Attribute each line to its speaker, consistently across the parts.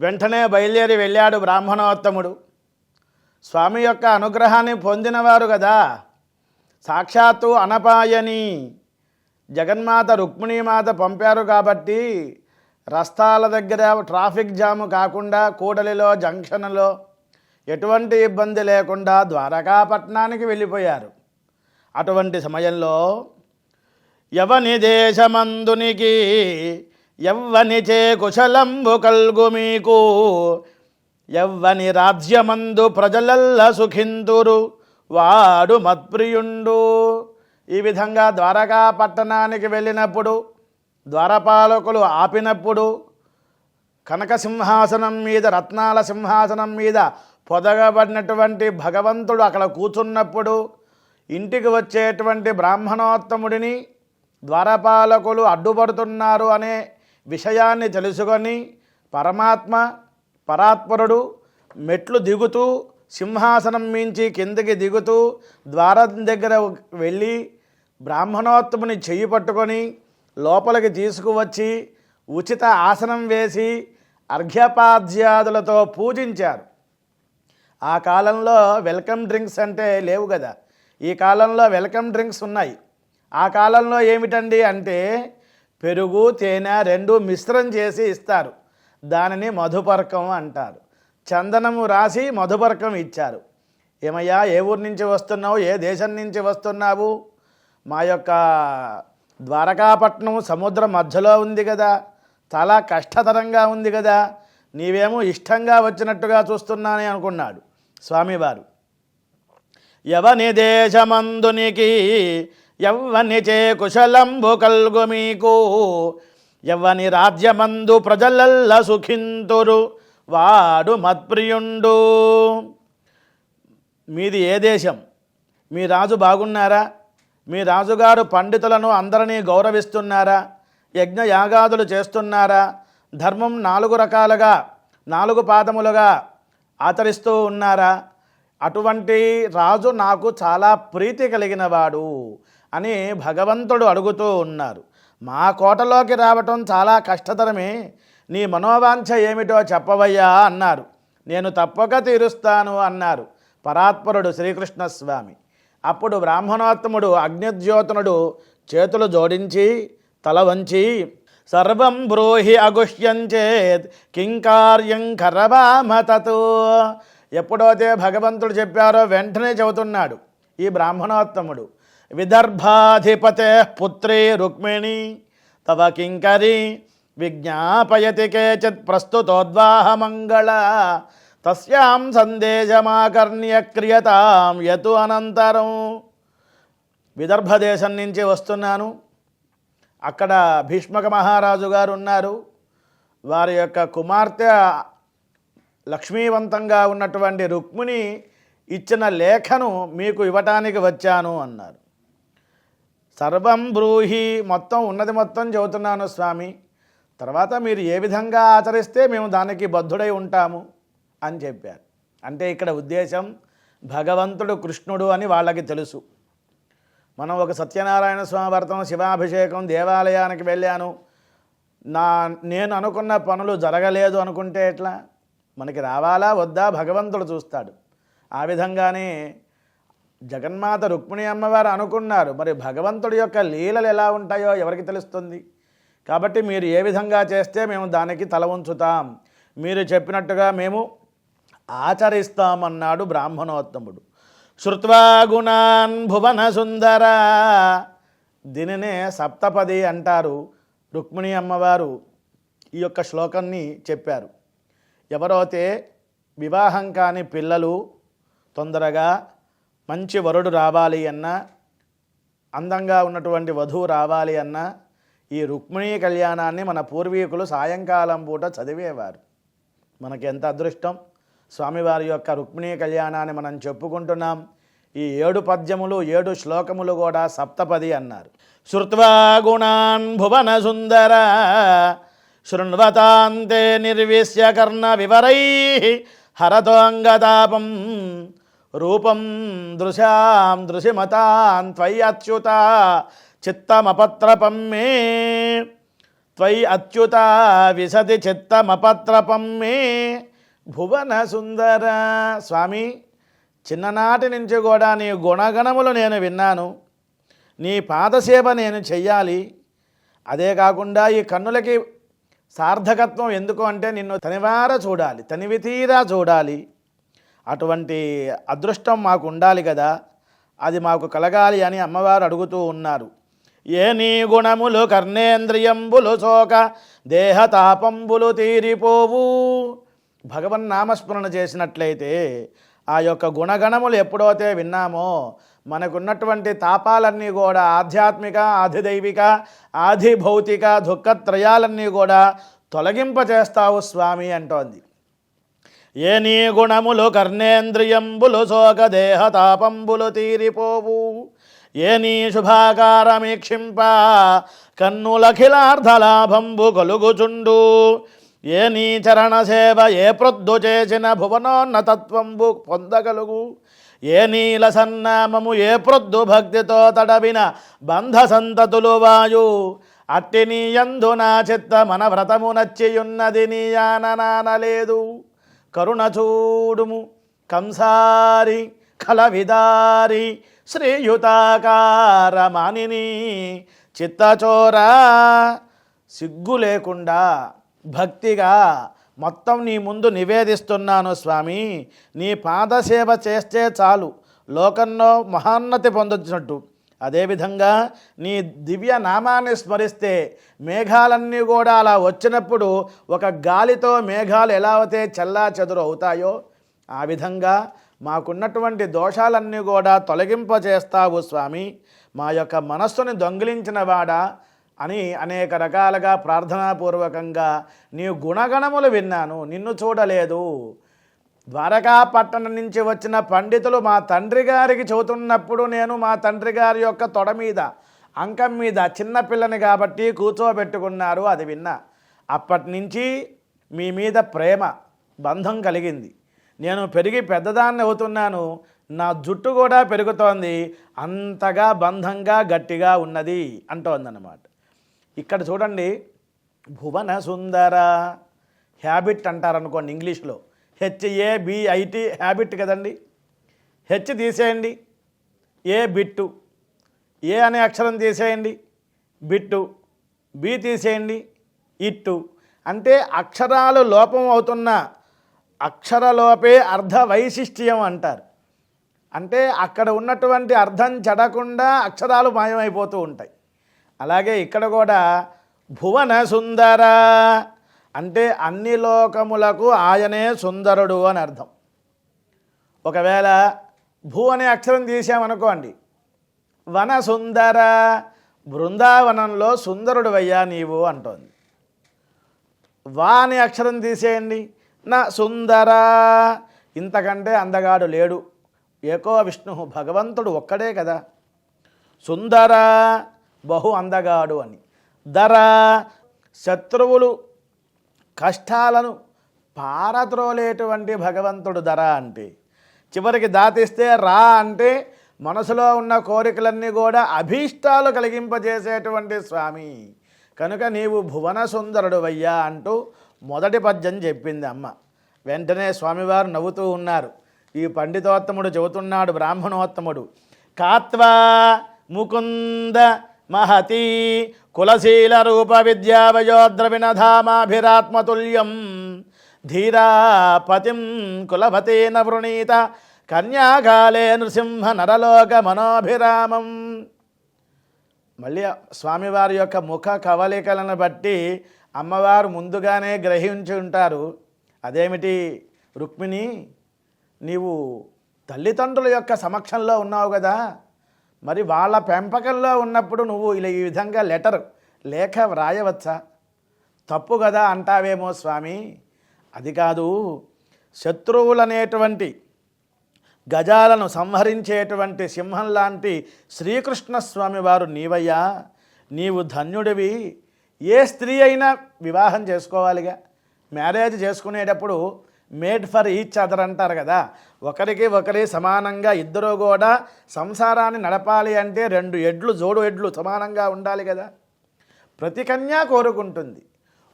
Speaker 1: వెంటనే బయలుదేరి వెళ్ళాడు బ్రాహ్మణోత్తముడు. స్వామి యొక్క అనుగ్రహాన్ని పొందినవారు కదా సాక్షాత్తు అనపాయని జగన్మాత రుక్మిణీమాత పంపారు కాబట్టి రస్తాల దగ్గర ట్రాఫిక్ జాము కాకుండా కూడలిలో జంక్షన్లో ఎటువంటి ఇబ్బంది లేకుండా ద్వారకాపట్నానికి వెళ్ళిపోయారు. అటువంటి సమయంలో యవని దేశమందునికి ఎవ్వనిచే కుశలంబు కల్గు మీకు. ఎవ్వని రాజ్యమందు ప్రజలల్ల సుఖింతురు వాడు మత్ప్రియుండు. ఈ విధంగా ద్వారకా పట్టణానికి వెళ్ళినప్పుడు ద్వారపాలకులు ఆపినప్పుడు కనక సింహాసనం మీద రత్నాల సింహాసనం మీద పొదగబడినటువంటి భగవంతుడు అక్కడ కూర్చున్నప్పుడు ఇంటికి వచ్చేటువంటి బ్రాహ్మణోత్తముడిని ద్వారపాలకులు అడ్డుపడుతున్నారు అనే విషయాన్ని తెలుసుకొని పరమాత్మ పరాత్పరుడు మెట్లు దిగుతూ సింహాసనం మించి కిందకి దిగుతూ ద్వారం దగ్గర వెళ్ళి బ్రాహ్మణోత్తముని చెయ్యి పట్టుకొని లోపలికి తీసుకువచ్చి ఉచిత ఆసనం వేసి అర్ఘ్యపాద్యాదులతో పూజించారు. ఆ కాలంలో వెల్కమ్ డ్రింక్స్ అంటే లేవు కదా ఈ కాలంలో వెల్కమ్ డ్రింక్స్ ఉన్నాయి. ఆ కాలంలో ఏమిటండి అంటే పెరుగు తేనె రెండు మిశ్రం చేసి ఇస్తారు. దానిని మధుపర్కం అంటారు. చందనము రాసి మధుపర్కం ఇచ్చారు. ఏమయ్యా ఏ ఊరి నుంచి వస్తున్నావు? ఏ దేశం నుంచి వస్తున్నావు? మా యొక్క ద్వారకాపట్నం సముద్రం మధ్యలో ఉంది కదా. చాలా కష్టతరంగా ఉంది కదా. నీవేమో ఇష్టంగా వచ్చినట్టుగా చూస్తున్నానే అనుకున్నాడు స్వామివారు. యవని దేశమందునికి ఎవ్వనిచే కుశలంబు కల్గు మీకు. ఎవ్వని రాజ్యమందు ప్రజలల్ల సుఖింతురు వాడు మత్ప్రియుండు. మీది ఏ దేశం? మీ రాజు బాగున్నారా? మీ రాజుగారు పండితులను అందరినీ గౌరవిస్తున్నారా? యజ్ఞ యాగాదులు చేస్తున్నారా? ధర్మం నాలుగు రకాలుగా నాలుగు పాదములుగా ఆచరిస్తూ ఉన్నారా? అటువంటి రాజు నాకు చాలా ప్రీతి కలిగినవాడు. అని భగవంతుడు అడుగుతూ ఉన్నారు. మా కోటలోకి రావటం చాలా కష్టతరమే. నీ మనోవాంఛ ఏమిటో చెప్పవయ్యా అన్నారు. నేను తప్పక తీరుస్తాను అన్నారు పరాత్పరుడు శ్రీకృష్ణస్వామి. అప్పుడు బ్రాహ్మణోత్తముడు అగ్నిద్యోతనుడు చేతులు జోడించి తల వంచి సర్వం బ్రూహి అగుష్యంచేత్ కింకార్యం కరవామతతో. ఎప్పుడైతే భగవంతుడు చెప్పారో వెంటనే చెబుతున్నాడు ఈ బ్రాహ్మణోత్తముడు. విదర్భాధిపతే పుత్రి రుక్మిణి తవ కింకరి విజ్ఞాపయతి కేచిత్ ప్రస్తుతోద్వాహమంగళ తస్యాం సందేశమాకర్ణ్య క్రియతాం యతు అనంతరం విదర్భ దేశం నుంచి వస్తున్నాను। అక్కడ భీష్మక మహారాజు గారు ఉన్నారు। వారి యొక్క కుమార్తె లక్ష్మీవంతంగా ఉన్నటువంటి రుక్మిణి ఇచ్చిన లేఖను మీకు ఇవ్వటానికి వచ్చాను అన్నారు। సర్వం బ్రూహి. మొత్తం ఉన్నది మొత్తం చెబుతున్నాను స్వామి. తర్వాత మీరు ఏ విధంగా ఆచరిస్తే మేము దానికి బద్ధుడై ఉంటాము అని చెప్పారు. అంటే ఇక్కడ ఉద్దేశం భగవంతుడు కృష్ణుడు అని వాళ్ళకి తెలుసు. మనం ఒక సత్యనారాయణ స్వామి వ్రతం శివాభిషేకం దేవాలయానికి వెళ్ళాను. నా నేను అనుకున్న పనులు జరగలేదు అనుకుంటే ఎట్లా? మనకి రావాలా? వద్దా? భగవంతుడు చూస్తాడు. ఆ విధంగానే జగన్మాత రుక్మిణి అమ్మవారు అనుకున్నారు మరి భగవంతుడి యొక్క లీలలు ఎలా ఉంటాయో ఎవరికి తెలుస్తుంది? కాబట్టి మీరు ఏ విధంగా చేస్తే మేము దానికి తల ఉంచుతాం? మీరు చెప్పినట్టుగా మేము ఆచరిస్తామన్నాడు బ్రాహ్మణోత్తముడు. శృత్వా గుణాన్ భువన సుందర దీనినే సప్తపది అంటారు రుక్మిణి అమ్మవారు ఈ యొక్క శ్లోకాన్ని చెప్పారు. ఎవరైతే వివాహం కాని పిల్లలు తొందరగా మంచి వరుడు రావాలి అన్నా అందంగా ఉన్నటువంటి వధువు రావాలి అన్నా ఈ రుక్మిణీ కళ్యాణాన్ని మన పూర్వీకులు సాయంకాలం పూట చదివేవారు. మనకి ఎంత అదృష్టం! స్వామివారి యొక్క రుక్మిణీ కళ్యాణాన్ని మనం చెప్పుకుంటున్నాం. ఈ ఏడు పద్యములు ఏడు శ్లోకములు కూడా సప్తపది అన్నారు. శృత్వా గుణాన్ భువన సుందర శృణ్వతాంతే నిర్విశ్య కర్ణ వివరై హరతోంగతాపం రూపం దృశాం దృశిమతాన్ త్వయ్యచ్యుత చిత్తమపత్రపం మే. త్వయి అచ్యుత విశతి చిత్తమపత్రపం మే. భువన సుందర స్వామి చిన్ననాటి నుంచి కూడా నీ గుణగణములు నేను విన్నాను. నీ పాదసేవ నేను చెయ్యాలి. అదే కాకుండా ఈ కన్నులకి సార్థకత్వం ఎందుకు అంటే నిన్ను తనివార చూడాలి తనివితీరా చూడాలి. అటువంటి అదృష్టం మాకు ఉండాలి కదా. అది మాకు కలగాలి అని అమ్మవారు అడుగుతూ ఉన్నారు. ఏ నీ గుణములు కర్ణేంద్రియంబులు శోక దేహతాపంబులు తీరిపోవు. భగవన్ నామస్మరణ చేసినట్లయితే ఆ యొక్క గుణగణములు ఎప్పుడైతే విన్నామో మనకున్నటువంటి తాపాలన్నీ కూడా ఆధ్యాత్మిక ఆధిదైవిక ఆది భౌతిక దుఃఖత్రయాలన్నీ కూడా తొలగింపచేస్తావు స్వామి అంటోంది. ఏ నీ గుణములు కర్ణేంద్రియంబులు శోక దేహతాపంబులు తీరిపోవు. ఏ నీ శుభాకారమీక్షింప కన్నులఖిలార్ధలాభంబు కలుగుచుండు. ఏ నీ చరణ సేవ ఏ ప్రొద్దు చేసిన భువనోన్నతత్వంబు పొందగలుగు. ఏ నీల సన్నామము ఏ ప్రొద్దు భక్తితో తడవిన బంధ సంతతులు వాయు. అట్టి నీ యందు నా చిత్త మన వ్రతము నచ్చియున్నది నీ ఆననానలేదు కరుణ చూడుము కంసారి కలవిదారి శ్రీయుతాకారమానిని చిత్తచోరా సిగ్గు లేకుండా భక్తిగా మొత్తం నీ ముందు నివేదిస్తున్నాను స్వామి. నీ పాదసేవ చేస్తే చాలు. లోకంలో మహాన్నతి పొందొచ్చినట్టు. అదేవిధంగా నీ దివ్య నామాన్ని స్మరిస్తే మేఘాలన్నీ కూడా అలా వచ్చినప్పుడు ఒక గాలితో మేఘాలు ఎలా అయితే చల్లా చెదురు అవుతాయో ఆ విధంగా మాకున్నటువంటి దోషాలన్నీ కూడా తొలగింపజేస్తావు స్వామి. మా యొక్క మనస్సుని దొంగిలించిన వాడా అని అనేక రకాలుగా ప్రార్థనాపూర్వకంగా నీ గుణగణములు విన్నాను. నిన్ను చూడలేదు. ద్వారకా పట్టణం నుంచి వచ్చిన పండితులు మా తండ్రి గారికి చెబుతున్నప్పుడు నేను మా తండ్రి గారి యొక్క తొడ మీద అంకం మీద చిన్నపిల్లని కాబట్టి కూర్చోబెట్టుకున్నారు. అది విన్నా. అప్పటి నుంచి మీ మీద ప్రేమ బంధం కలిగింది. నేను పెరిగి పెద్దదాన్ని అవుతున్నాను. నా జుట్టు కూడా పెరుగుతోంది. అంతగా బంధంగా గట్టిగా ఉన్నది అంటోందన్నమాట. ఇక్కడ చూడండి. భువన సుందర హ్యాబిట్ అంటారనుకోండి ఇంగ్లీష్లో. హెచ్ఏబిఐటి హ్యాబిట్ కదండి. హెచ్ తీసేయండి. ఏ బిట్టు. ఏ అనే అక్షరం తీసేయండి. బిట్టు. బి తీసేయండి. ఇట్టు. అంటే అక్షరాలు లోపం అవుతున్న అక్షరలోపే అర్ధ వైశిష్ట్యం అంటారు. అంటే అక్కడ ఉన్నటువంటి అర్థం చెడకుండా అక్షరాలు మాయమైపోతూ ఉంటాయి. అలాగే ఇక్కడ కూడా భువన సుందర అంటే అన్ని లోకములకు ఆయనే సుందరుడు అని అర్థం. ఒకవేళ భూ అనే అక్షరం తీసామనుకోండి వన సుందర బృందావనంలో సుందరుడు అయ్యా నీవు అంటోంది. వా అనే అక్షరం తీసేయండి నా సుందర. ఇంతకంటే అందగాడు లేడు. ఏకో విష్ణు భగవంతుడు ఒక్కడే కదా. సుందర బహు అందగాడు అని. ధర శత్రువులు కష్టాలను పారద్రోలేటువంటి భగవంతుడు ధర అంటే చివరికి దాతిస్తే రా అంటే మనసులో ఉన్న కోరికలన్నీ కూడా అభీష్టాలు కలిగింపజేసేటువంటి స్వామి. కనుక నీవు భువన సుందరుడు వయ్యా అంటూ మొదటి పద్యం చెప్పింది అమ్మ. వెంటనే స్వామివారు నవ్వుతూ ఉన్నారు. ఈ పండితోత్తముడు చెబుతున్నాడు బ్రాహ్మణోత్తముడు కాత్వా ముకుంద మహతి కులశీల రూప విద్యావయోద్రవినధామాభిరాత్మతుల్యం. ధీరాపతిం కులభతేన వృణీత కన్యాకాలే నృసింహ నరలోక మనోభిరామం. మళ్ళీ స్వామివారి యొక్క ముఖ కవలికలను బట్టి అమ్మవారు ముందుగానే గ్రహించి ఉంటారు. అదేమిటి రుక్మిణి నీవు తల్లిదండ్రుల యొక్క సమక్షంలో ఉన్నావు కదా? మరి వాళ్ళ పెంపకంలో ఉన్నప్పుడు నువ్వు ఇలా ఈ విధంగా లెటర్ లేఖ వ్రాయవచ్చా? తప్పు కదా అంటావేమో స్వామి? అది కాదు. శత్రువులనేటువంటి గజాలను సంహరించేటువంటి సింహం లాంటి శ్రీకృష్ణ స్వామి వారు నీవయ్యా. నీవు ధన్యుడివి. ఏ స్త్రీ అయినా వివాహం చేసుకోవాలిగా. మ్యారేజ్ చేసుకునేటప్పుడు మేడ్ ఫర్ ఈచ్ అదర్ అంటారు కదా. ఒకరికి ఒకరి సమానంగా ఇద్దరు కూడా సంసారాన్ని నడపాలి అంటే రెండు ఎడ్లు జోడు ఎడ్లు సమానంగా ఉండాలి కదా. ప్రతి కన్య కోరుకుంటుంది.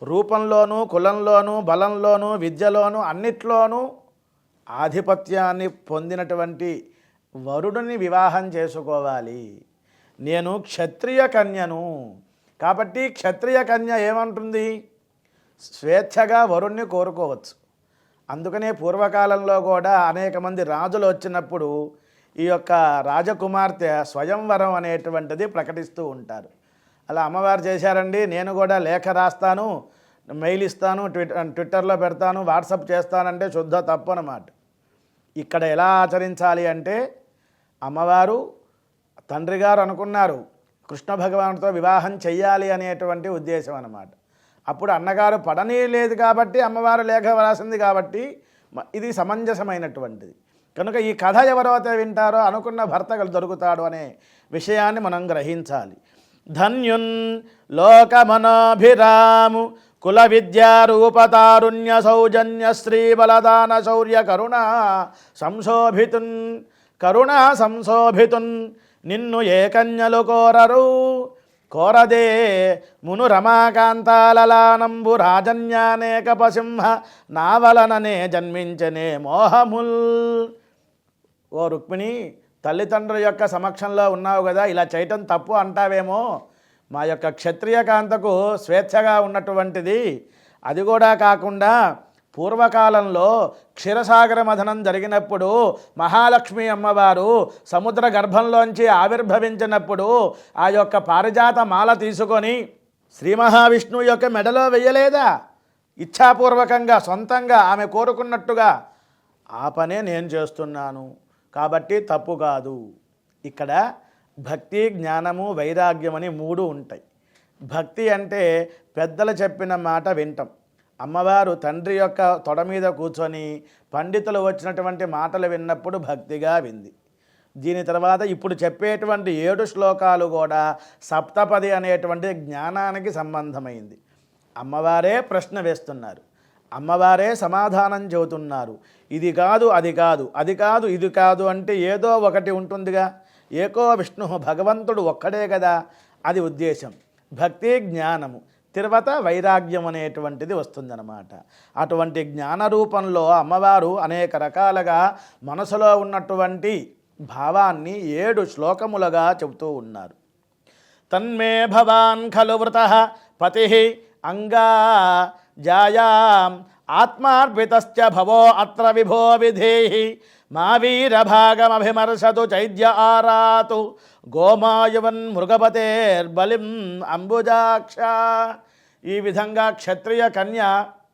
Speaker 1: రూపంలోనూ కులంలోనూ బలంలోనూ విద్యలోనూ అన్నిట్లోనూ ఆధిపత్యాన్ని పొందినటువంటి వరుడిని వివాహం చేసుకోవాలి. నేను క్షత్రియ కన్యను. కాబట్టి క్షత్రియ కన్య ఏమంటుంది? స్వేచ్ఛగా వరుణ్ణి కోరుకోవచ్చు. అందుకనే పూర్వకాలంలో కూడా అనేక మంది రాజులు వచ్చినప్పుడు ఈ యొక్క రాజకుమార్తె స్వయంవరం అనేటువంటిది ప్రకటిస్తూ ఉంటారు. అలా అమ్మవారు చేశారండి నేను కూడా లేఖ రాస్తాను మెయిల్ ఇస్తాను ట్విట్టర్ ట్విట్టర్లో పెడతాను వాట్సప్ చేస్తానంటే శుద్ధ తప్పు అన్నమాట. ఇక్కడ ఎలా ఆచరించాలి అంటే అమ్మవారు తండ్రి గారు అనుకున్నారు కృష్ణ భగవానుడితో వివాహం చెయ్యాలి అనేటువంటి ఉద్దేశం అన్నమాట. అప్పుడు అన్నగారు పడనీ లేదు కాబట్టి అమ్మవారు లేఖ వ్రాసింది కాబట్టి ఇది సమంజసమైనటువంటిది. కనుక ఈ కథ ఎవరైతే వింటారో అనుకున్న భర్త దొరుకుతాడు అనే విషయాన్ని మనం గ్రహించాలి. ధన్యున్ లోకమనోభిరాము కుల విద్యారూపతారుణ్య సౌజన్య శ్రీ బలదాన శౌర్య కరుణ సంశోభితున్ కరుణ సంశోభితున్ నిన్ను ఏ కన్యలు కోరరు? కోరదే మును రమాకాంతాలలానంబు రాజన్యానేక పసింహ నావలననే జన్మించనే మోహముల్. ఓ రుక్మిణి తల్లిదండ్రుల యొక్క సమక్షంలో ఉన్నావు కదా ఇలా చేయటం తప్పు అంటావేమో. మా యొక్క క్షత్రియ కాంతకు స్వేచ్ఛగా ఉన్నటువంటిది. అది కూడా కాకుండా పూర్వకాలంలో క్షీరసాగర మథనం జరిగినప్పుడు మహాలక్ష్మి అమ్మవారు సముద్ర గర్భంలోంచి ఆవిర్భవించినప్పుడు ఆ యొక్క పారిజాత మాల తీసుకొని శ్రీ మహావిష్ణువు యొక్క మెడలో వెయ్యలేదా? ఇచ్ఛాపూర్వకంగా సొంతంగా ఆమె కోరుకున్నట్టుగా ఆ పనే నేను చేస్తున్నాను కాబట్టి తప్పు కాదు. ఇక్కడ భక్తి జ్ఞానము వైరాగ్యం అని మూడు ఉంటాయి. భక్తి అంటే పెద్దలు చెప్పిన మాట వింటాం. అమ్మవారు తండ్రి యొక్క తొడ మీద కూర్చొని పండితులు వచ్చినటువంటి మాటలు విన్నప్పుడు భక్తిగా వింది. దీని తర్వాత ఇప్పుడు చెప్పేటువంటి ఏడు శ్లోకాలు కూడా సప్తపది అనేటువంటి జ్ఞానానికి సంబంధమైంది. అమ్మవారే ప్రశ్న వేస్తున్నారు. అమ్మవారే సమాధానం చెబుతున్నారు. ఇది కాదు అది కాదు అది కాదు ఇది కాదు అంటే ఏదో ఒకటి ఉంటుందిగా. ఏకో విష్ణు భగవంతుడు ఒక్కడే కదా. అది ఉద్దేశం. భక్తి జ్ఞానము. తర్వాత వైరాగ్యం అనేటువంటిది వస్తుందన్నమాట. అటువంటి జ్ఞాన రూపంలో అమ్మవారు అనేక రకాలుగా మనసులో ఉన్నటువంటి భావాన్ని ఏడు శ్లోకములుగా చెబుతూ ఉన్నారు. తన్మే భవాన్ ఖలు వృత పతి అంగా జాయాం ఆత్మార్పితశ్చ భవో అత్ర విభో విధేహి మా వీరభాగమభిమర్శతు చైద్య ఆరాతు గోమాయువన్ మృగపతేర్బలిం అంబుజాక్ష ఈ విధంగా క్షత్రియ కన్య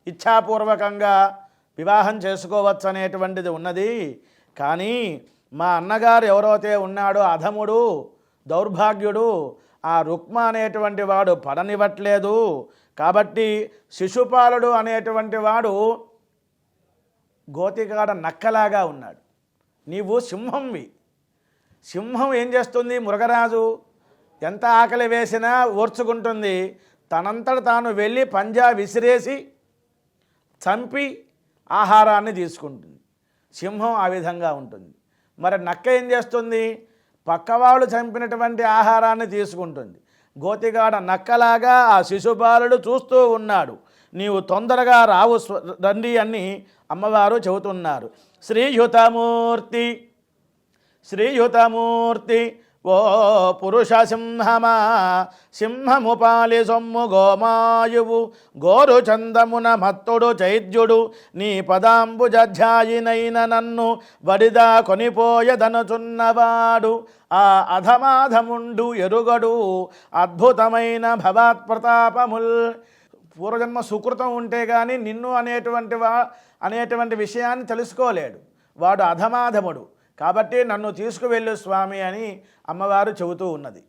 Speaker 1: ఇచ్ఛాపూర్వకంగా వివాహం చేసుకోవచ్చు అనేటువంటిది ఉన్నది. కానీ మా అన్నగారు ఎవరైతే ఉన్నాడో అధముడు దౌర్భాగ్యుడు ఆ రుక్మ అనేటువంటి వాడు పడనివ్వట్లేదు. కాబట్టి శిశుపాలుడు అనేటువంటి వాడు గోతికాడ నక్కలాగా ఉన్నాడు. నీవు సింహంవి. సింహం ఏం చేస్తుంది? మృగరాజు ఎంత ఆకలి వేసినా ఓర్చుకుంటుంది. తనంతట తాను వెళ్ళి పంజా విసిరేసి చంపి ఆహారాన్ని తీసుకుంటుంది. సింహం ఆ విధంగా ఉంటుంది. మరి నక్క ఏం చేస్తుంది? పక్కవాళ్ళు చంపినటువంటి ఆహారాన్ని తీసుకుంటుంది. గోతిగాడ నక్కలాగా ఆ శిశుపాలుడు చూస్తూ ఉన్నాడు. నీవు తొందరగా రావు రండి అని అమ్మవారు చెబుతున్నారు. శ్రీయుతమూర్తి శ్రీయుతమూర్తి ఓ పురుష సింహమా సింహముపాలి సొమ్ము గోమాయువు గోరు చందమున మత్తుడు చైద్యుడు నీ పదాంబుజధ్యాయినైన నన్ను వడిదా కొనిపోయదనుచున్నవాడు. ఆ అధమాధముండు ఎరుగడు అద్భుతమైన భవాత్ప్రతాపముల్. పూర్వజన్మ సుకృతం ఉంటే కానీ నిన్ను అనేటువంటి వా అనేటువంటి విషయాన్ని తెలుసుకోలేడు. వాడు అధమాధముడు. కాబట్టి నన్ను తీసుకువెళ్ళు స్వామి అని అమ్మవారు చెబుతూ ఉన్నది.